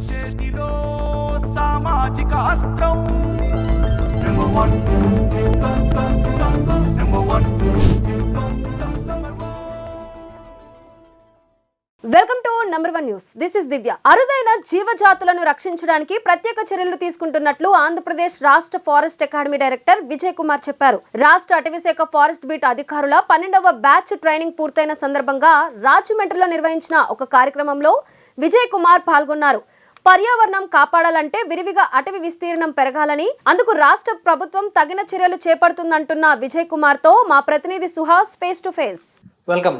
చేతిలో సామాజిక అస్త్రం welcome to number one news this is Divya అరుదైన జీవజాతులను రక్షించడానికి ప్రత్యేక చర్యలు తీసుకుంటున్నట్లు ఆంధ్రప్రదేశ్ రాష్ట్ర forest academy director Vijay Kumar చెప్పారు రాష్ట్ర అటవీశాఖ ఫారెస్ట్ బీట్ అధికారుల పన్నెండవ బ్యాచ్ ట్రైనింగ్ పూర్తయిన సందర్భంగా రాజమండ్రిలో నిర్వహించిన ఒక కార్యక్రమంలో విజయ్ కుమార్ పాల్గొన్నారు. పర్యావరణం కాపాడాలంటే విరివిగా అటవీ విస్తీర్ణం పెరగాలని అందుకు రాష్ట్ర ప్రభుత్వం తగిన చర్యలు చేపడుతుందంటున్న విజయ్ కుమార్తో మా ప్రతినిధి Suhas face to face. Welcome.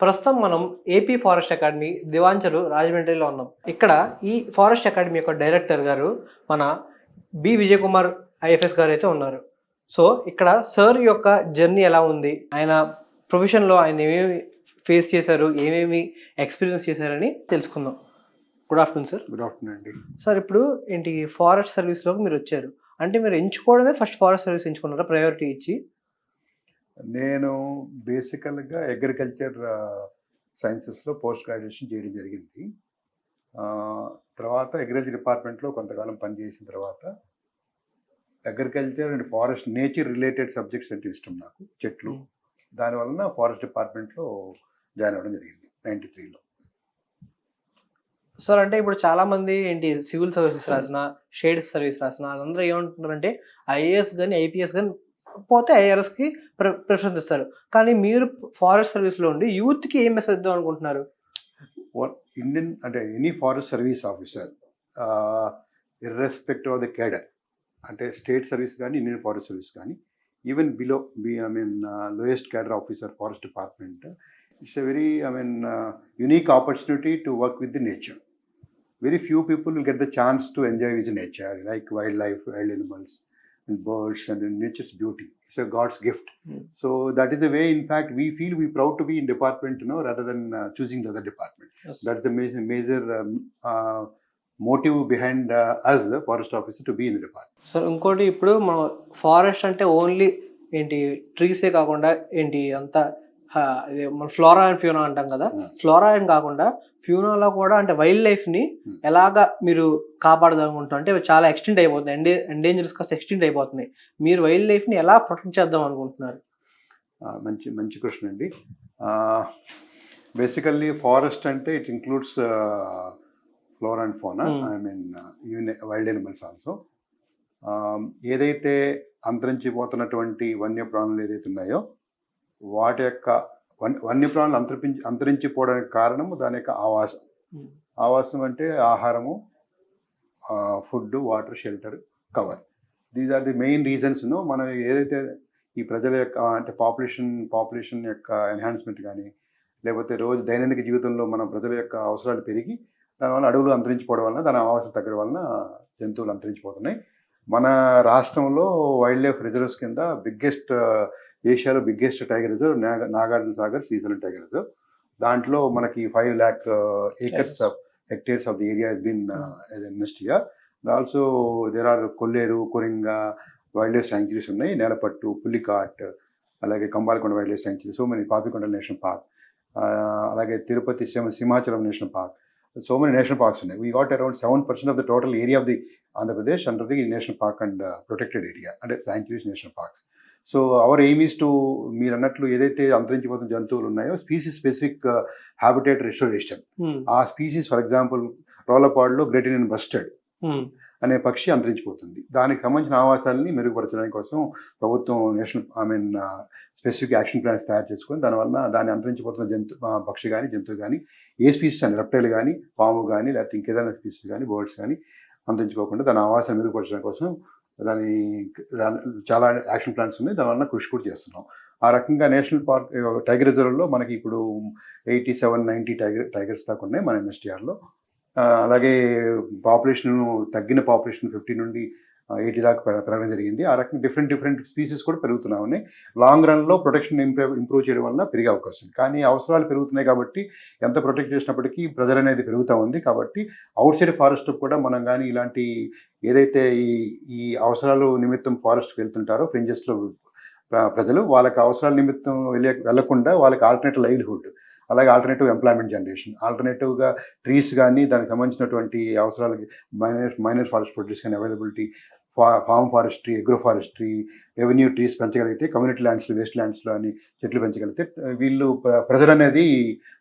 ప్రస్తుతం మనం ఏపీ ఫారెస్ట్ అకాడమీ దివాంచలు రాజమండ్రిలో ఉన్నాం. ఇక్కడ ఈ ఫారెస్ట్ అకాడమీ యొక్క డైరెక్టర్ గారు మన బి విజయ్ కుమార్ ఐఎఫ్ఎస్ గారు అయితే ఉన్నారు. సో ఇక్కడ సార్ యొక్క జర్నీ ఎలా ఉంది? ఆయన ప్రొఫెషన్లో ఆయన ఏమేమి ఫేస్ చేశారు ఏమేమి ఎక్స్పీరియన్స్ చేశారని తెలుసుకుందాం. Good afternoon sir. Good afternoon అండి. సార్ ఇప్పుడు ఏంటి ఫారెస్ట్ సర్వీస్లోకి మీరు వచ్చారు. అంటే మీరు ఎంచుకోవడమే ఫస్ట్ ఫారెస్ట్ సర్వీస్ ఎంచుకున్నారా? ప్రయారిటీ ఇచ్చి. నేను బేసికల్గా అగ్రికల్చర్ సైన్సెస్లో పోస్ట్ గ్రాడ్యుయేషన్ చేయడం జరిగింది. తర్వాత అగ్రికల్చర్ డిపార్ట్మెంట్లో కొంతకాలం పనిచేసిన తర్వాత agriculture and forest nature related subjects అంటే ఇష్టం నాకు చెట్లు. దానివలన ఫారెస్ట్ డిపార్ట్మెంట్లో జాయిన్ అవ్వడం జరిగింది నైంటీ త్రీలో. సార్ అంటే ఇప్పుడు చాలా మంది ఏంటి సివిల్ సర్వీసెస్ రాసిన షేడ్ సర్వీస్ రాసిన వాళ్ళందరూ ఏమంటున్నారంటే ఐఏఎస్ కానీ ఐపీఎస్ కానీ పోతే ఐఆర్ఎస్కి ప్రిఫరెన్స్ ఇస్తారు. కానీ మీరు ఫారెస్ట్ సర్వీస్లో ఉండి యూత్కి ఏం మెసేజ్ ఇద్దాం అనుకుంటున్నారు? ఇండియన్ అంటే any forest service officer irrespective of the cadre అంటే స్టేట్ సర్వీస్ కానీ ఇండియన్ ఫారెస్ట్ సర్వీస్ కానీ even below B I mean lowest cadre officer forest department it's a very I mean unique opportunity to work with the nature very few people will get the chance to enjoy with nature like wildlife wild animals and birds and nature's beauty it's a god's gift so that is the way in fact we feel we proud to be in department no rather than choosing the department that is the major major motive behind us forest officer to be in department sir ఇంకోటి ఇప్పుడు మనం forest అంటే only ఏంటి ట్రీసే కాకుండా ఏంటి అంతా ఇది మన ఫ్లోరా అండ్ ఫ్యూనా అంటాం కదా. ఫ్లోరా అండ్ కాకుండా ఫ్యూనాలో కూడా అంటే వైల్డ్ లైఫ్ని Hmm. ఎలాగా మీరు కాపాడదామనుకుంటారు అంటే చాలా ఎక్స్టెంట్ అయిపోతుంది ఎండే ఎండేంజర్స్ కాస్త ఎక్స్టెంట్ అయిపోతుంది మీరు వైల్డ్ లైఫ్ని ఎలా ప్రొటెక్ట్ చేద్దాం అనుకుంటున్నారు? మంచి మంచి క్వశ్చన్ అండి. బేసికల్లీ ఫారెస్ట్ అంటే it includes flora and fauna. I mean even wild animals also. ఏదైతే అంతరించిపోతున్నటువంటి వన్యప్రాణులు ఏదైతే ఉన్నాయో వాటి యొక్క వన్ వన్యప్రాణులు అంతరించి అంతరించిపోవడానికి కారణము దాని యొక్క ఆవాసం. ఆవాసం అంటే ఆహారము food water shelter cover. These are the main reasons మనం ఏదైతే ఈ ప్రజల యొక్క అంటే పాపులేషన్ పాపులేషన్ యొక్క ఎన్హాన్స్మెంట్ కానీ లేకపోతే రోజు దైనందిక జీవితంలో మన ప్రజల యొక్క అవసరాలు పెరిగి దానివల్ల అడవులు అంతరించిపోవడం వలన దాని ఆవాసం తగ్గడం వలన జంతువులు అంతరించిపోతున్నాయి. మన రాష్ట్రంలో వైల్డ్ లైఫ్ రిజర్వ్స్ కింద biggest ఏషియాలో biggest tiger reserve Nagarjuna Sagar Srisailam tiger reserve దాంట్లో మనకి five lakh acres. Of hectares of the area is been here also there are Kolleru Coringa wildlife sanctuaries ఉన్నాయి. నేలపట్టు పుల్లికాట్ అలాగే Kambalakonda wildlife sanctuary so many Papikonda national park అలాగే Tirupati Simha- Simhachalam national park so many national parks ఉన్నాయి. We got around seven percent of the total area of the Andhra Pradesh under the national park and protected area అంటే sanctuaries national parks so our aim is to మీరు అన్నట్లు ఏదైతే అంతరించిపోతున్న జంతువులు ఉన్నాయో species specific habitat restoration. ఆ species for example రోలపాడులో great Indian bustard Hmm. అనే పక్షి అంతరించిపోతుంది దానికి సంబంధించిన ఆవాసాలని మెరుగుపరచడానికి కోసం ప్రభుత్వం national I mean specific action plans తయారు చేసుకొని దానివల్ల దాన్ని అంతరించిపోతున్న జంతు పక్షి కానీ జంతువు కానీ ఏ స్పీసీస్ అని రెప్టైల్ కానీ పాము కానీ లేకపోతే ఇంకేదైనా స్పీసీస్ కానీ బర్డ్స్ కానీ అంతరించుకోకుండా దాని ఆవాసాన్ని మెరుగుపరచడం కోసం దాని చాలా యాక్షన్ ప్లాన్స్ ఉన్నాయి. దానివల్ల కృషి కూడా చేస్తున్నాం. ఆ రకంగా నేషనల్ పార్క్ టైగర్ రిజర్వ్లో మనకి ఇప్పుడు eighty seven ninety tiger tigers దాకా ఉన్నాయి మన ఎన్ఎస్టీఆర్లో అలాగే పాపులేషన్ తగ్గిన పాపులేషన్ ఫిఫ్టీ నుండి ఎయిటీ దాకా పెరగడం జరిగింది. ఆ రకంగా డిఫరెంట్ డిఫరెంట్ స్పీసీస్ కూడా పెరుగుతున్నా ఉన్నాయి. లాంగ్ రన్లో ప్రొటెక్షన్ ఇంప్రూవ్ ఇంప్రూవ్ చేయడం వల్ల పెరిగే అవకాశం కానీ అవసరాలు పెరుగుతున్నాయి కాబట్టి ఎంత ప్రొటెక్ట్ చేసినప్పటికీ ప్రజలు అనేది పెరుగుతూ ఉంది. కాబట్టి అవుట్ సైడ్ ఫారెస్ట్ కూడా మనం కానీ ఇలాంటి ఏదైతే ఈ ఈ అవసరాలు నిమిత్తం ఫారెస్ట్కి వెళ్తుంటారో ఫ్రింజెస్లో ప్రజలు వాళ్ళకి అవసరాల నిమిత్తం వెళ్ళే వెళ్ళకుండా వాళ్ళకి ఆల్టర్నేట్ లైవ్లీహుడ్ అలాగే ఆల్టర్నేటివ్ ఎంప్లాయ్మెంట్ జనరేషన్ ఆల్టర్నేటివ్గా ట్రీస్ కానీ దానికి సంబంధించినటువంటి అవసరాలకి మైనర్ మైనర్ ఫారెస్ట్ ప్రొడ్యూస్ కానీ అవైలబిలిటీ ఫా farm forestry agro forestry revenue trees పెంచగలిగితే community ల్యాండ్స్లో వేస్ట్ ల్యాండ్స్లో అని చెట్లు పెంచగలిగితే వీళ్ళు ప్ర- ప్రెజర్ అనేది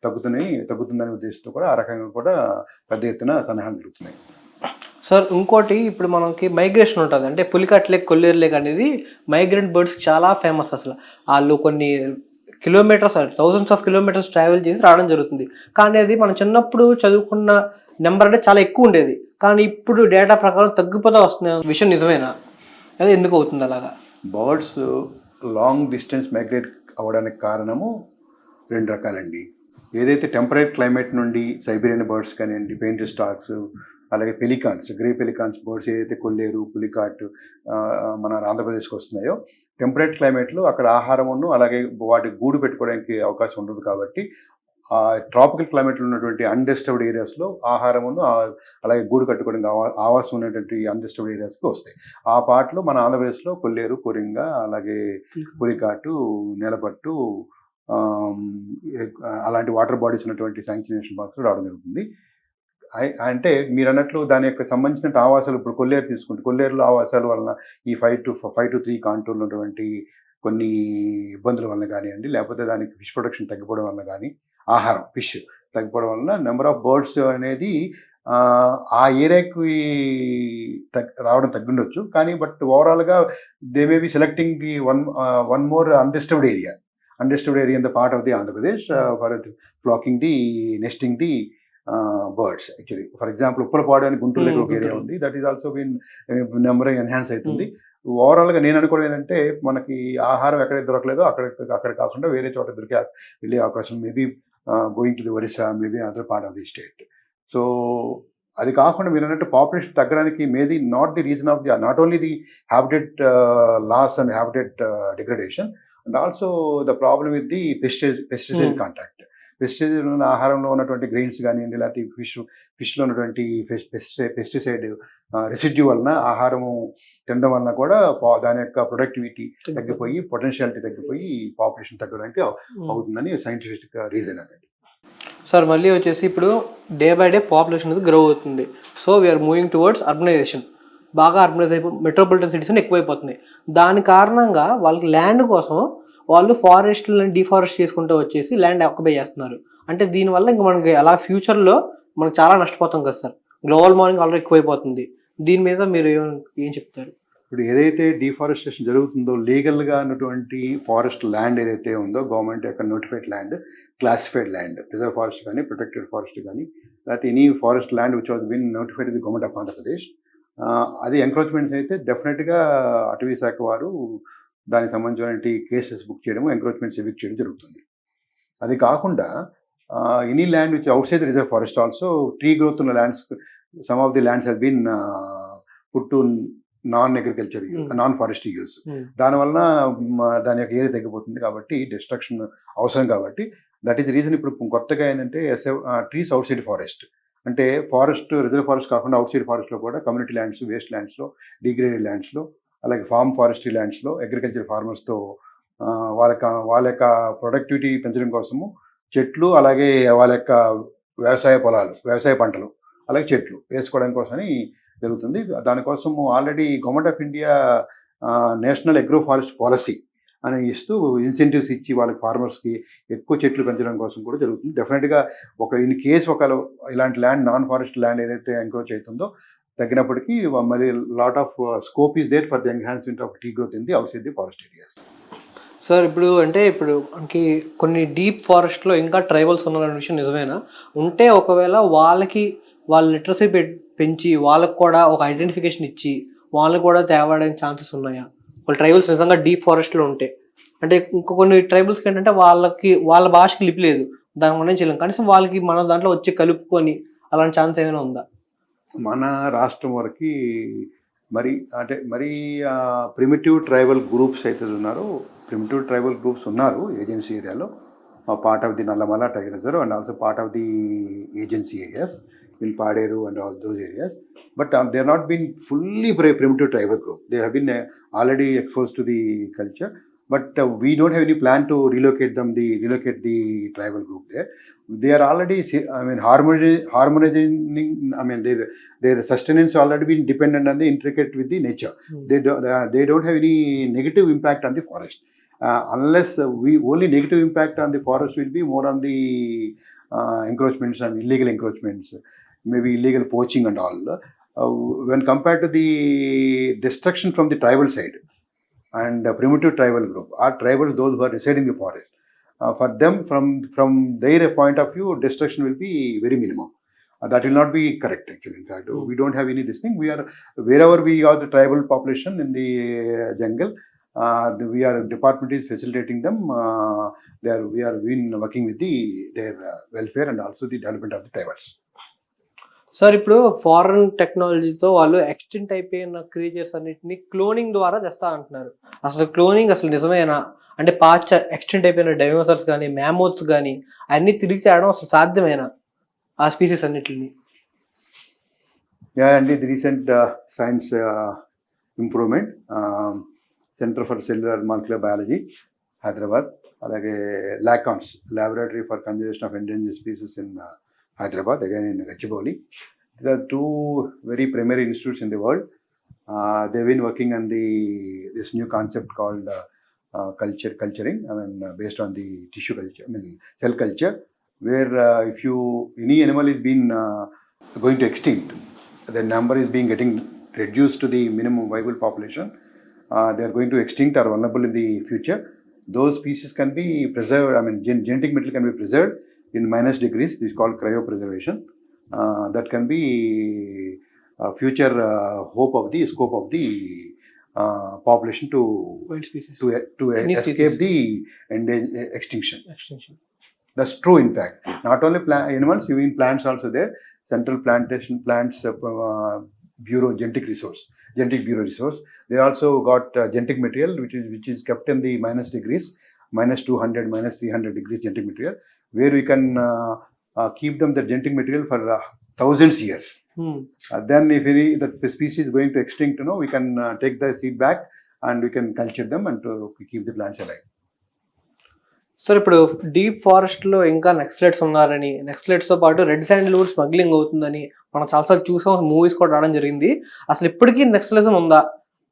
తగ్గుతున్నాయి తగ్గుతుందనే ఉద్దేశంతో కూడా ఆ రకంగా కూడా పెద్ద ఎత్తున సన్నాహాలు జరుగుతున్నాయి. సార్ ఇంకోటి ఇప్పుడు మనకి మైగ్రేషన్ ఉంటుంది. అంటే పులికట్ లేక్ కొల్లేరు లేక్ అనేది మైగ్రెంట్ బర్డ్స్ చాలా ఫేమస్ అసలు. వాళ్ళు కొన్ని kilometres thousands of kilometres travel చేసి రావడం జరుగుతుంది. కానీ అది మనం చిన్నప్పుడు చదువుకున్న నెంబర్ అంటే చాలా ఎక్కువ ఉండేది. కానీ ఇప్పుడు డేటా ప్రకారం తగ్గిపోతా వస్తున్న విషయం నిజమేనా? అది ఎందుకు అవుతుంది అలాగా? బర్డ్స్ లాంగ్ డిస్టెన్స్ మైగ్రేట్ అవ్వడానికి కారణము రెండు రకాలండి. ఏదైతే టెంపరేట్ క్లైమేట్ నుండి సైబీరియన్ బర్డ్స్ కానివ్వండి పెయింట్ స్టాక్స్ అలాగే పెలికాన్స్ గ్రే పెలికాన్స్ బర్డ్స్ ఏదైతే కొల్లేరు పులికాట్ మన ఆంధ్రప్రదేశ్కి వస్తున్నాయో టెంపరేట్ క్లైమేట్లో అక్కడ ఆహారమును అలాగే వాటి గూడు పెట్టుకోవడానికి అవకాశం ఉండదు కాబట్టి ఆ ట్రాపికల్ క్లైమేట్లో ఉన్నటువంటి అన్డిస్టర్బ్డ్ ఏరియాస్లో ఆహారమును అలాగే గూడు కట్టుకోవడానికి ఆవా- ఆవాసం ఉన్నటువంటి అన్డిస్టర్బ్డ్ ఏరియాస్కి వస్తాయి. ఆ పాటలో మన ఆంధ్రప్రదేశ్లో కొల్లేరు కొరింగ అలాగే పులికాటు నేలపట్టు అలాంటి వాటర్ బాడీస్ ఉన్నటువంటి శాంక్చునేషన్ పార్క్స్ రావడం జరుగుతుంది. అంటే మీరు అన్నట్లు దాని యొక్క సంబంధించిన ఆవాసాలు ఇప్పుడు కొల్లేరు తీసుకుంటే కొల్లేరులో ఆవాసాల వలన ఈ five to five to three కాంటూర్లు ఉన్నటువంటి కొన్ని ఇబ్బందుల వలన కానివ్వండి లేకపోతే దానికి ఫిష్ ప్రొడక్షన్ తగ్గిపోవడం వలన కానీ ఆహారం ఫిష్ తగ్గిపోవడం వలన నెంబర్ ఆఫ్ బర్డ్స్ అనేది ఆ, ఏరియాకి తగ్ రావడం తగ్గుండొచ్చు. కానీ బట్ ఓవరాల్గా they may be selecting the one one more undisturbed area. Undisturbed area in the part of the Andhra Pradesh for flocking the nesting the birds actually for example Uppalapadu అని గుంటూరు దగ్గర ఒక ఏరియా. ఉంది. That is also been number enhance అవుతుంది. ఓవరాల్గా నేను అనుకోవడం ఏంటంటే మనకి ఆహారం ఎక్కడైతే దొరకలేదో అక్కడ అక్కడ కాకుండా వేరే చోట దొరికే వెళ్ళే అవకాశం maybe going to the Orissa maybe other part of the state so అది కాకుండా మీరు అన్నట్టు పాపులేషన్ తగ్గడానికి maybe not the reason of the not only the habitat loss and habitat degradation and also the problem with the pesticide pesticide. Contact pesticide ఉన్న ఆహారంలో ఉన్నటువంటి grains కానివ్వండి లేకపోతే ఫిష్ ఫిష్లో ఉన్నటువంటి పెస్టిసైడ్ పెస్టిసైడ్ రెసిడ్యూ వలన ఆహారము తినడం వలన కూడా దాని యొక్క ప్రొడక్టివిటీ తగ్గిపోయి పొటెన్షియాలిటీ తగ్గిపోయి పాపులేషన్ తగ్గడానికి అవుతుందని సైంటిఫిక్ రీజన్ అనేది సార్ మళ్ళీ వచ్చేసి ఇప్పుడు డే బై డే పాపులేషన్ అనేది గ్రో అవుతుంది. So we are moving towards urbanisation బాగా అర్బనైజ్ అయిపో మెట్రోపాలిటన్ సిటీస్ అని ఎక్కువైపోతున్నాయి. దాని కారణంగా వాళ్ళకి ల్యాండ్ కోసం వాళ్ళు ఫారెస్ట్లను డిఫారెస్ట్ చేసుకుంటూ వచ్చేసి ల్యాండ్ ఆక్యుపై చేస్తున్నారు. అంటే దీనివల్ల ఇంకా మనకి అలా ఫ్యూచర్లో మనకు చాలా నష్టపోతాం కదా సార్. గ్లోబల్ మార్నింగ్ ఆల్రెడీ ఎక్కువైపోతుంది. దీని మీద మీరు ఏం- ఏం చెప్తారు? ఇప్పుడు ఏదైతే డిఫారెస్టేషన్ జరుగుతుందో లీగల్గా ఉన్నటువంటి ఫారెస్ట్ ల్యాండ్ ఏదైతే ఉందో గవర్నమెంట్ యొక్క notified land classified land reserve forest కానీ ప్రొటెక్టెడ్ ఫారెస్ట్ కానీ లేకపోతే any forest land which was been notified the government of Andhra Pradesh అది ఎంక్రోచ్మెంట్స్ అయితే డెఫినెట్గా అటవీ శాఖ వారు దానికి సంబంధించినటువంటి కేసెస్ బుక్ చేయడం ఎంక్రోచ్మెంట్స్ ఎవిక్ చేయడం జరుగుతుంది. అది కాకుండా any land which outside reserve forest also tree growth ఉన్న lands some of the lands has been put to non agriculture Hmm. Non forest use దానివల్ల మ, దాని యొక్క ఏరియా తగ్గిపోతుంది కాబట్టి డిస్ట్రక్షన్ అవసరం కాబట్టి దట్ ఈస్ రీజన్ ఇప్పుడు కొత్తగా ఏంటంటే ట్రీస్ అవుట్ సైడ్ ఫారెస్ట్ అంటే ఫారెస్ట్ రిజర్వ్ ఫారెస్ట్ కాకుండా అవుట్ సైడ్ ఫారెస్ట్లో కూడా కమ్యూనిటీ ల్యాండ్స్ వేస్ట్ ల్యాండ్స్లో డిగ్రేడెడ్ ల్యాండ్స్లో అలాగే ఫామ్ ఫారెస్ట్రీ ల్యాండ్స్లో అగ్రికల్చర్ ఫార్మర్స్తో వాళ్ళ యొక్క వాళ్ళ యొక్క ప్రొడక్టివిటీ పెంచడం కోసము చెట్లు అలాగే వాళ్ళ యొక్క వ్యవసాయ పొలాలు వ్యవసాయ పంటలు అలాగే చెట్లు వేసుకోవడం కోసమని జరుగుతుంది. దానికోసము already government of India national agro forest policy అని ఇస్తూ ఇన్సెంటివ్స్ ఇచ్చి వాళ్ళకి ఫార్మర్స్కి ఎక్కువ చెట్లు పెంచడం కోసం కూడా జరుగుతుంది. డెఫినెట్గా ఒక ఇన్ కేస్ ఒక ఇలాంటి ల్యాండ్ నాన్ ఫారెస్ట్ ల్యాండ్ ఏదైతే ఎంక్రోచ్ అవుతుందో తగ్గినప్పటికీ మరి lot of scope is there for the enhancement of tree growth in the outside the forest areas sir ఇప్పుడు అంటే ఇప్పుడు మనకి కొన్ని డీప్ ఫారెస్ట్లో ఇంకా ట్రైబల్స్ ఉన్నారనే విషయం నిజమేనా? ఉంటే ఒకవేళ వాళ్ళకి వాళ్ళ లిటరసీ పెంచి వాళ్ళకి కూడా ఒక ఐడెంటిఫికేషన్ ఇచ్చి వాళ్ళకి కూడా తేవడానికి ఛాన్సెస్ ఉన్నాయా? వాళ్ళ ట్రైబల్స్ నిజంగా డీప్ ఫారెస్ట్లో ఉంటే. అంటే ఇంకా కొన్ని ట్రైబల్స్కి ఏంటంటే వాళ్ళకి వాళ్ళ భాషకి లిపి లేదు. దాని మనం చేయలేం కనీసం వాళ్ళకి మన దాంట్లో వచ్చి కలుపుకొని అలాంటి ఛాన్స్ ఏమైనా ఉందా? మన రాష్ట్రం వరకు మరి అంటే మరి ప్రిమిటివ్ ట్రైబల్ గ్రూప్స్ అయితే ఉన్నారో ప్రిమిటివ్ ట్రైబల్ గ్రూప్స్ ఉన్నారు ఏజెన్సీ ఏరియాలో part of the Nallamala tiger reserve and also part of the agency areas in Paderu and all those areas but they are not been fully primitive tribal group they have been already expose to the culture But uh, we don't have any plan to relocate them, the relocate the tribal group there. They are already, I mean, harmonizing. I mean, their their sustenance already been dependent on the intricate with the nature. They don't they, are, they don't have any negative impact on the forest. Uh, unless uh, we only negative impact on the forest will be more on the uh, encroachments and illegal encroachments, maybe illegal poaching and all. Uh, when compared to the destruction from the tribal side and primitive tribal group, our tribals, those who are residing in the forest, uh, for them, from from their point of view, destruction will be very minimum. Uh, that will not be correct actually. In fact, we don't have any this thing. We are wherever we are the tribal population in the uh, jungle. Uh, the, we are department is facilitating them. Uh, they are we are been working with the their uh, welfare and also the development of the tribals. Sir ఇప్పుడు foreign టెక్నాలజీతో వాళ్ళు extent అయిపోయిన creatures అన్నింటిని cloning ద్వారా తెస్తా అంటున్నారు. అసలు cloning అసలు నిజమేనా? అంటే పాచ ఎక్స్టెంట్ అయిపోయిన డైనోసార్స్ కానీ మ్యామోత్స్ కానీ అన్ని తిరిగి తేడం అసలు సాధ్యమేనా? ఆ స్పీసీస్ అన్నింటిని. అండి ఇది recent science improvement. Centre for cellular molecular biology Hyderabad. అలాగే LaCONES laboratory for conservation of endanger species in Hyderabad, again in Gachibowli. There are two very primary institutes in the world. Uh, they've been working on the this new concept called uh, uh, culture culturing. I mean, uh, based on the tissue culture, I mean cell culture, where uh, if you any animal is been uh, going to extinct, the number is being getting reduced to the minimum viable population. Uh, they are going to extinct or vulnerable in the future. Those species can be preserved. I mean, gen- genetic material can be preserved in minus degrees, this is called cryopreservation. Uh, that can be a future uh, hope of the scope of the uh, population to wild species to, to Any escape species. the extinction. Extinction. That's true, in fact. Not only plants, animals, even plants also there. Central Plantation Plants uh, uh, Bureau Genetic Resource, Genetic Bureau Resource. They also got genetic material which is which is kept in the minus degrees, minus 200, minus 300 degrees genetic material. Where you can keep them the genetic material for thousands years then if any the species going to extinct to know we can take the seed back and we can culture them and keep the plants alive sir ఇప్పుడు deep ఫారెస్ట్లో ఇంకా నెక్స్లెట్స్ ఉన్నారని నెక్స్లెట్స్తో పాటు red sandal would smuggling అవుతుందని మనం చాలాసార్లు చూసాం movies కూడా రావడం జరిగింది. అసలు ఇప్పటికీ నెక్స్లెసం ఉందా?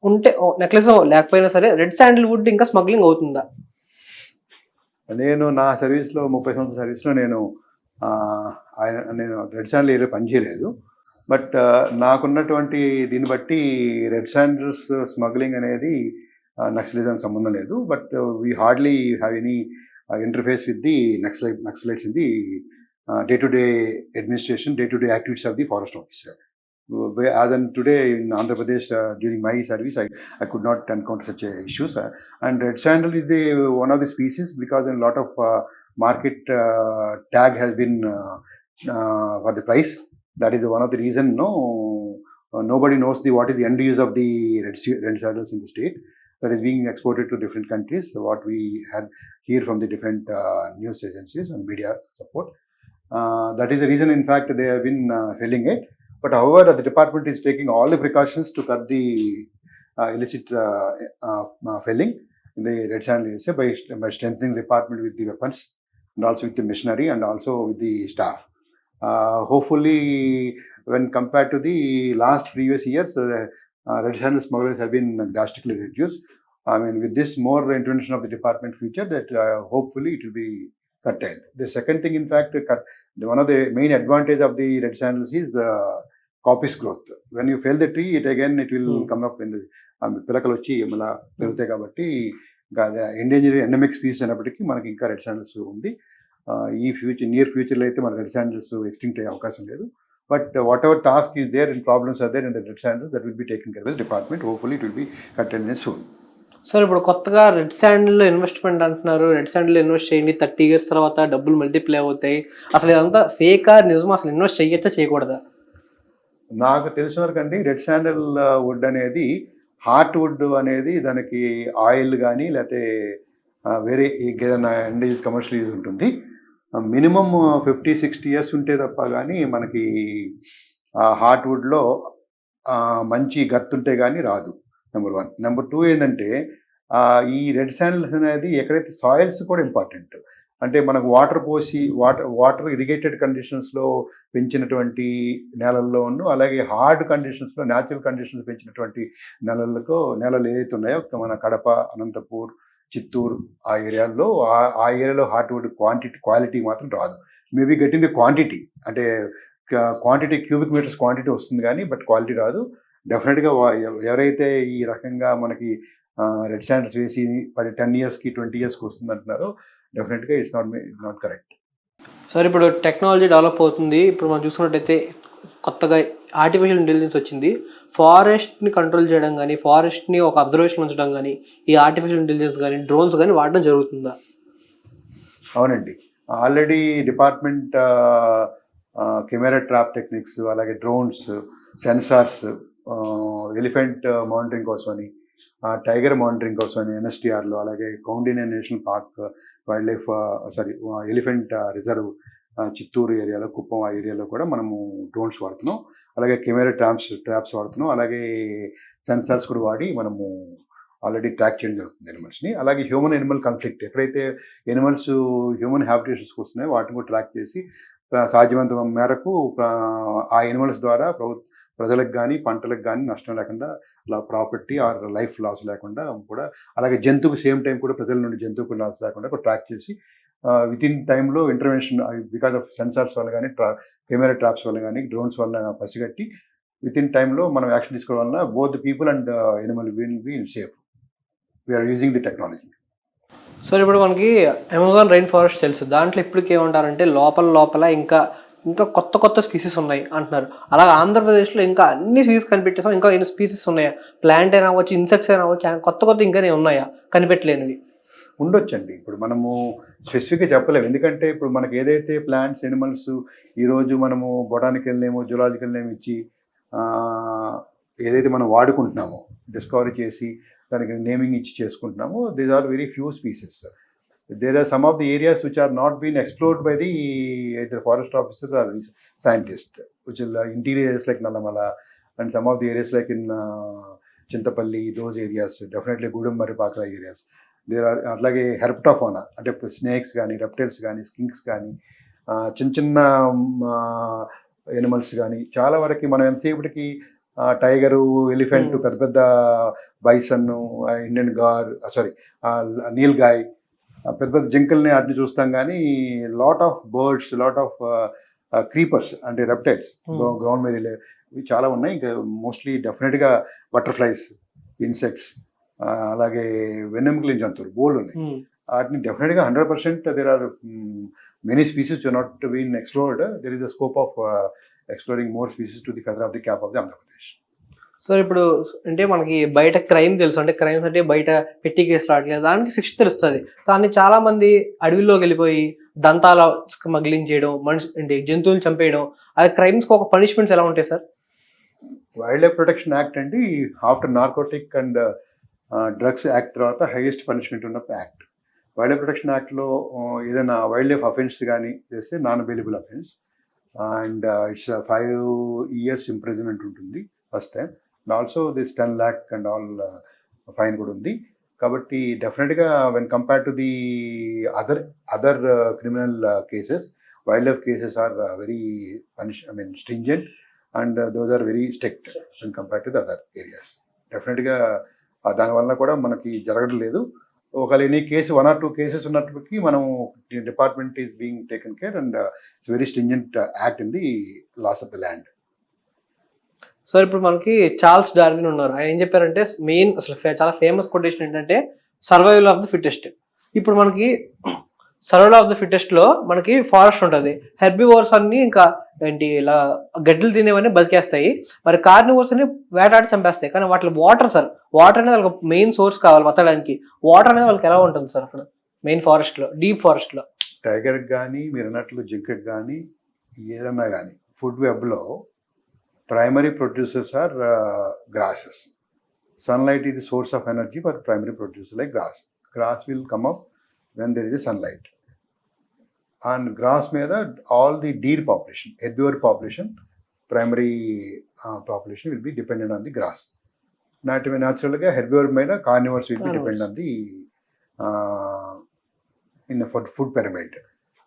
ఉంటే నెక్లెసం లేకపోయినా సరే రెడ్ సాండిల్ వుడ్ ఇంకా స్మగ్లింగ్ అవుతుందా? నేను నా సర్వీస్లో ముప్పై సంవత్సరాల సర్వీస్లో నేను ఆయన నేను రెడ్ శాండిల్ ఏరియా పనిచేయలేదు బట్ నాకున్నటువంటి దీన్ని బట్టి రెడ్ శాండిల్స్ స్మగ్లింగ్ అనేది నక్సలిజం సంబంధం లేదు. But we hardly have any interface with the naxalite naxalites in the day to day administration day to day activities of the forest officer. As in today in Andhra Pradesh uh, during my service, I, I could not encounter such a issues. Uh, and red sandal is the one of the species because a lot of uh, market uh, tag has been uh, uh, for the price. That is one of the reason. No, uh, nobody knows the what is the end use of the red, red sandals in the state. That is being exported to different countries. So what we had hear from the different uh, news agencies and media support. Uh, that is the reason. In fact, they have been uh, selling it. But however, the department is taking all the precautions to cut the uh, illicit uh, uh, uh, felling in the red sand area by, by strengthening the department with the weapons and also with the machinery and also with the staff. Uh, hopefully, when compared to the last previous years, uh, uh, red sand smugglers have been drastically reduced. I mean, with this more intervention of the department future, that uh, hopefully it will be curtailed. The second thing, in fact, cut, one of the main advantage of the red sandals is the coppice growth. When you fell the tree, it again it will Hmm. come up in the um, పిలకలు వచ్చి మళ్ళీ పెరుగుతాయి కాబట్టి endanger endemic species అయినప్పటికీ మనకి ఇంకా red sandals ఉంది ఈ ఫ్యూచర్ నియర్ ఫ్యూచర్లో అయితే మన రెడ్ శాండల్స్ ఎక్స్టింక్ట్ అయ్యే అవకాశం లేదు but whatever task is there and problems are there in the red sandals that will be taking care with department hopefully it will be cutted soon sir ఇప్పుడు కొత్తగా red శాండ్లో investment అంటున్నారు. Red శాండ్లో invest చేయండి. Thirty years తర్వాత డబ్బులు multiply అవుతాయి. అసలు ఇదంతా ఫేకా నిజమా? అసలు ఇన్వెస్ట్ చేయొచ్చా చేయకూడదా? నాకు తెలిసిన వరకు అండి రెడ్ శాండల్ వుడ్ అనేది హార్ట్ వుడ్ అనేది దానికి ఆయిల్ కానీ లేకపోతే వేరే ఏదైనా ఎండ్ కమర్షియల్ యూజ్ ఉంటుంది. మినిమమ్ ఫిఫ్టీ సిక్స్టీ ఇయర్స్ ఉంటే తప్ప కానీ మనకి హార్ట్ వుడ్లో మంచి గత్ ఉంటే కానీ రాదు. నెంబర్ వన్ నెంబర్ టూ ఏంటంటే ఈ రెడ్ శాండిల్స్ అనేది ఎక్కడైతే సాయిల్స్ కూడా ఇంపార్టెంట్ అంటే మనకు వాటర్ పోసి వాటర్ వాటర్ ఇరిగేటెడ్ కండిషన్స్లో పెంచినటువంటి నేలల్లో అలాగే హార్డ్ కండిషన్స్లో న్యాచురల్ కండిషన్స్ పెంచినటువంటి నెలలకు నెలలు ఏవైతే ఉన్నాయో మన కడప అనంతపూర్ చిత్తూరు ఆ ఏరియాల్లో ఆ- ఆ ఏరియాలో హార్డ్వుడ్ క్వాంటిటీ క్వాలిటీ మాత్రం రాదు. మేబీ గెటింగ్ ది క్వాంటిటీ అంటే క్వాంటిటీ క్యూబిక్ మీటర్స్ క్వాంటిటీ వస్తుంది కానీ బట్ క్వాలిటీ రాదు. డెఫినెట్గా ఎవరైతే ఈ రకంగా మనకి రెడ్ శాండ్స్ వేసి పది టెన్ ఇయర్స్కి ట్వంటీ ఇయర్స్కి వస్తుంది అంటున్నారో డెఫినెట్గా it's not it's not correct. Sir ఇప్పుడు టెక్నాలజీ డెవలప్ అవుతుంది. ఇప్పుడు మనం చూసుకున్నట్టయితే కొత్తగా ఆర్టిఫిషియల్ ఇంటెలిజెన్స్ వచ్చింది. ఫారెస్ట్ని కంట్రోల్ చేయడం కానీ ఫారెస్ట్ని ఒక అబ్జర్వేషన్ ఉంచడం కానీ ఈ ఆర్టిఫిషియల్ ఇంటెలిజెన్స్ కానీ డ్రోన్స్ కానీ వాడడం జరుగుతుందా? అవునండి. Already department camera trap techniques అలాగే డ్రోన్స్ సెన్సార్స్ ఎలిఫెంట్ మానిటరింగ్ కోసమని టైగర్ మానిటరింగ్ కోసమని ఎన్ఎస్టిఆర్లో అలాగే Koundinya national park wildlife sorry elephant reserve Chittoor ఏరియాలో కుప్పం ఆ ఏరియాలో కూడా మనము డ్రోన్స్ వాడుతున్నాం. అలాగే కెమెరా ట్రాప్స్ ట్రాప్స్ వాడుతున్నాం. అలాగే సెన్సార్స్ కూడా వాడి మనము ఆల్రెడీ ట్రాక్ చేయడం జరుగుతుంది ఎనిమల్స్ని అలాగే హ్యూమన్ ఎనిమల్ కాన్ఫ్లిక్ట్ ఎక్కడైతే ఎనిమల్స్ హ్యూమన్ హ్యాబిటేషన్స్కి వస్తున్నాయో వాటిని కూడా ట్రాక్ చేసి ఆ, సాధ్యమైనంత మేరకు ఆ, ఎనిమల్స్ ద్వారా ప్రభుత్వ ప్రజలకు కానీ పంటలకు కానీ నష్టం లేకుండా ప్రాపర్టీ ఆర్ లైఫ్ లాస్ లేకుండా కూడా అలాగే జంతువుకి సేమ్ టైం కూడా ప్రజల నుండి జంతువుకు లాస్ లేకుండా ట్రాక్ చేసి విత్ ఇన్ టైంలో ఇంటర్వెన్షన్ బికాస్ ఆఫ్ సెన్సార్స్ వల్ల కానీ ట్రా కెమెరా ట్రాప్స్ వల్ల కానీ డ్రోన్స్ వల్ల పసిగట్టి విత్ ఇన్ టైంలో మనం యాక్షన్ తీసుకోవడం వల్ల both people and animal will be safe we are using the technology sir ఇప్పుడు మనకి అమెజాన్ రైన్ ఫారెస్ట్ తెలుసు. దాంట్లో ఇప్పటికి ఏమంటారంటే లోపల లోపల ఇంకా ఇంకా కొత్త కొత్త స్పీసీస్ ఉన్నాయి అంటున్నారు. అలాగే ఆంధ్రప్రదేశ్లో ఇంకా అన్ని స్పీసీస్ కనిపెట్టేసాం. ఇంకా ఎన్ని స్పీసీస్ ఉన్నాయా? ప్లాంట్ అయినా అవ్వచ్చు ఇన్సెక్ట్స్ అయినా అవ్వచ్చు కొత్త కొత్త ఇంకానే ఉన్నాయా? కనిపెట్టలేనివి. ఉండొచ్చండి. ఇప్పుడు మనము స్పెసిఫిక్గా చెప్పలేము. ఎందుకంటే ఇప్పుడు మనకి ఏదైతే ప్లాంట్స్ ఎనిమల్స్ ఈరోజు మనము బొటానికల్ నేమో జులాజికల్ నేమ్ ఇచ్చి ఏదైతే మనం వాడుకుంటున్నామో డిస్కవరీ చేసి దానికి నేమింగ్ ఇచ్చి చేసుకుంటున్నామో these are very few species. There are some of the areas which are not been explored by the either forest officer or scientist which is uh, interior areas like Nalamala and some of the areas like in uh, Chintapalli, those areas, definitely Gudum Pakra areas. There are అట్లాగే herpetofauna అంటే snakes కానీ reptiles కానీ స్కింక్స్ కానీ చిన్న చిన్న animals కానీ చాలా వరకు మనం ఎంతసేపటికి టైగరు ఎలిఫెంట్ Hmm. పెద్ద పెద్ద bison Indian gaur sorry nilgai పెద్ద పెద్ద జింకల్ని వాటిని చూస్తాం కానీ lot of birds lot of creepers అంటే రెప్టైల్స్ Hmm. గ్రౌండ్ మీద ఇవి చాలా ఉన్నాయి ఇంకా మోస్ట్లీ డెఫినెట్గా బటర్ఫ్లైస్ ఇన్సెక్ట్స్ అలాగే వెన్నెముకలేని జంతువులు బోల్డ్ ఉన్నాయి ఉమ్. వాటిని డెఫినెట్గా hundred percent there are many species not been explored there is the scope of exploring more species to the feather of the cap of the Andhra Pradesh sir ఇప్పుడు అంటే మనకి బయట క్రైమ్ తెలుసు. అంటే క్రైమ్స్ అంటే బయట పెట్టి కేసులు ఆడలేదు. దానికి శిక్ష తెలుస్తుంది. దాన్ని చాలా మంది అడవిలోకి వెళ్ళిపోయి దంతాల స్మగ్లింగ్ చేయడం మనిషి అంటే జంతువులు చంపేయడం అది క్రైమ్స్కి ఒక పనిష్మెంట్స్ ఎలా ఉంటాయి sir wild life protection act అండి after narcotic and drugs act తర్వాత హైయెస్ట్ పనిష్మెంట్ ఉన్న యాక్ట్ వైల్డ్ లైఫ్ ప్రొటెక్షన్ యాక్ట్లో ఏదైనా వైల్డ్ లైఫ్ అఫెన్స్ కానీ చేస్తే non bailable offence and it's five years imprisonment ఉంటుంది first time also this ten lakh and all fine కూడా ఉంది. కాబట్టి డెఫినెట్గా when compare to the other other criminal cases wildlife cases are very punish I mean stringent and those are very strict when compare to the other areas డెఫినెట్గా దానివల్ల కూడా మనకి జరగడం లేదు. ఒకవేళ any case one or two cases ఉన్నప్పటికీ మనం department is being taken care and it's very stringent act in the loss of the land sir ఇప్పుడు మనకి చార్ల్స్ డార్విన్ ఉన్నారు. ఆయన ఏం చెప్పారంటే మెయిన్ అసలు చాలా ఫేమస్ కొటేషన్ ఏంటంటే సర్వైవల్ ఆఫ్ ద ఫిట్టెస్ట్. ఇప్పుడు మనకి సర్వైవల్ ఆఫ్ ద ఫిట్టెస్ట్లో మనకి ఫారెస్ట్ ఉంటుంది. హెర్బివోర్స్ అన్ని ఇంకా ఏంటి ఇలా గడ్డలు తినేవన్నీ బతికేస్తాయి. మరి కార్నివోర్స్ అన్ని వేటాడి చంపేస్తాయి. కానీ వాటిలో వాటర్ సార్ వాటర్ అనేది వాళ్ళకి మెయిన్ సోర్స్ కావాలి బతకడానికి. వాటర్ అనేది వాళ్ళకి ఎలా ఉంటుంది సార్ అక్కడ? మెయిన్ ఫారెస్ట్లో డీప్ ఫారెస్ట్లో. టైగర్ కానీ మీరు అన్నట్లు జింకకి కానీ ఏదన్నా కానీ ఫుడ్ వెబ్లో primary producers are grasses sunlight is the source of energy for primary producer like grass. Grass will come up when there is a sunlight. And grass మీద all the deer population, herbivore population, primary uh, population will be dependent on the grass. నాటి న్యాచురల్గా herbivore మీద carnivores will be Carnivores. Depend on the in food food pyramid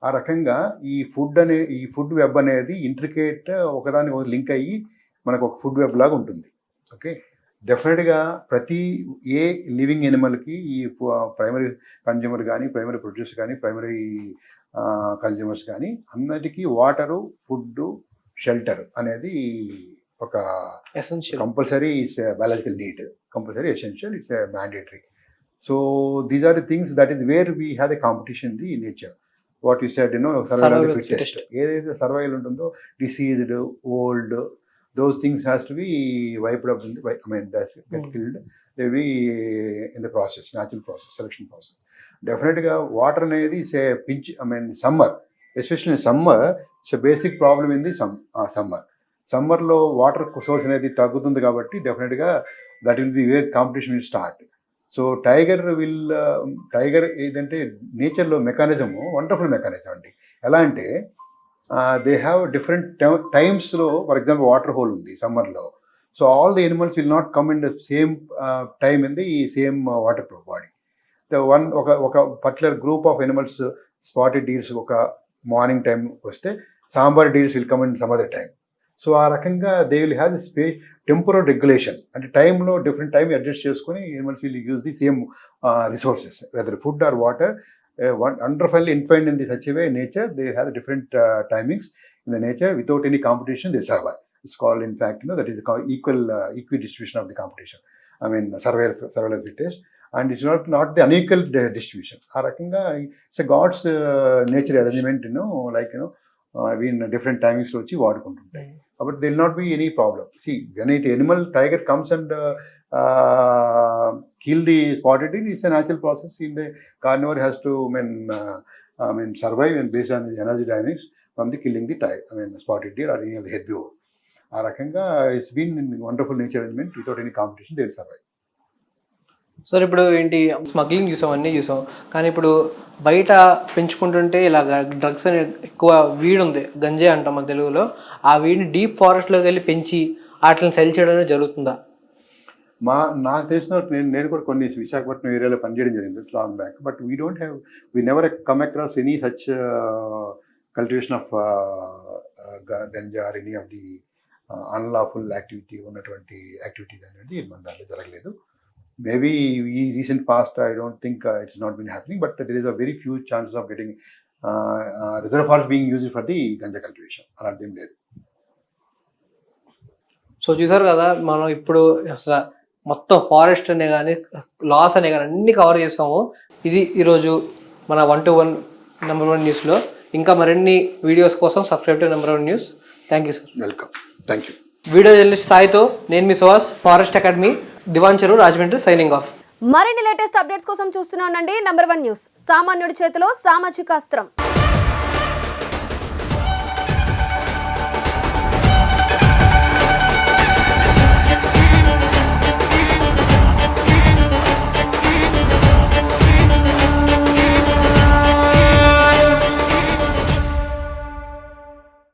ఆ రకంగా ఈ food అనే ఈ food web అనేది ఇంట్రికేట్ ఒకదాని లింక్ అయ్యి మనకు ఒక ఫుడ్ వెబ్ లాగా ఉంటుంది. ఓకే? డెఫినెట్గా ప్రతి ఏ లివింగ్ ఎనిమల్కి ఈ ప్రైమరీ కన్జ్యూమర్ కానీ ప్రైమరీ ప్రొడ్యూసర్ కానీ ప్రైమరీ కన్జ్యూమర్స్ కానీ అన్నిటికీ వాటరు ఫుడ్ షెల్టర్ అనేది ఒక essential compulsory it's biological need. Compulsory essential it's mandatory. So these are the things that is where we have a competition the nature. What you said you know survival fittest ఏదైతే survival ఉంటుందో diseased old those things has to be wiped up I mean get. Killed they be in the process natural process selection process డెఫినెట్గా water అనేది a pinch I mean summer especially summer it's basic problem in the some summer సమ్మర్లో water source అనేది తగ్గుతుంది కాబట్టి డెఫినెట్గా that will be where competition will start so tiger will tiger ఏదంటే నేచర్లో mechanism wonderful mechanism అండి. ఎలా అంటే దే హ్యావ్ డిఫరెంట్ టైమ్స్లో ఫర్ ఎగ్జాంపుల్ వాటర్ హోల్ ఉంది సమ్మర్లో. So all the animals will not come in the same time in the same water body. The one ఒక ఒక particular group of animals spotted deers ఒక morning time వస్తే sambar deers will come in some other time so ఆ రకంగా they will have the spay temporal regulation అంటే టైంలో different time adjust చేసుకొని animals will use the same resources whether food or water one wonderful in find in the such way nature they have different timings in the nature without any competition they survive it's called in fact no that is equal equal distribution of the competition I mean survival survival fittest and it's not not the unequal distribution ఆ రకంగా it's God's nature arrangement you know like you know when different టైమింగ్స్లో వచ్చి వాడుకుంటుంటాయి. Hmm. but there will not be any problem. See, when it animal tiger comes and uh, uh, kill the spotted deer, it's a natural process. In the carnivore has to, I mean, uh, I mean, survive and based on the energy dynamics from the killing the tiger, I mean, spotted deer or any of the herbivore. ఆ రకంగా it's been wonderful nature arrangement without any competition they survive Sir ఇప్పుడు ఏంటి smuggling చూసాం అన్నీ చూసాం కానీ ఇప్పుడు బయట పెంచుకుంటుంటే ఇలాగ డ్రగ్స్ అనే ఎక్కువ వీడ్ ఉంది గంజే అంటాం మన తెలుగులో. ఆ వీడిని డీప్ ఫారెస్ట్లోకి వెళ్ళి పెంచి వాటిని సెల్ చేయడం జరుగుతుందా? మా నాకు తెలిసినట్టు నేను నేను కూడా కొన్ని విశాఖపట్నం ఏరియాలో పనిచేయడం జరిగింది long back. But we don't have we never come across any such cultivation of ganja or any of the unlawful activity ఉన్నటువంటి యాక్టివిటీస్ అనేది మన దాంట్లో జరగలేదు. మేబీ ఈ recent past I don't think it's not been happening but there is a very few chances of getting reserve forest being use for the ganja cultivation అలాంటిది ఏం లేదు. So చూసారు కదా మనం ఇప్పుడు అసలు మొత్తం ఫారెస్ట్ అనే కానీ లాస్ అనే కానీ అన్ని కవర్ చేసాము. ఇది ఈరోజు మన one two one number one న్యూస్లో ఇంకా మరిన్ని వీడియోస్ కోసం subscribe to number one news thank you sir welcome thank you video journalist సాయితో నేను మీ Suhas forest academy Diwan Cheruvu Rajahmundry signing off. మరిన్ని లేటెస్ట్ అప్డేట్స్ కోసం చూస్తున్నానండి నంబర్ వన్ న్యూస్. సామాన్యుడి చేతిలో సామాజిక అస్త్రం.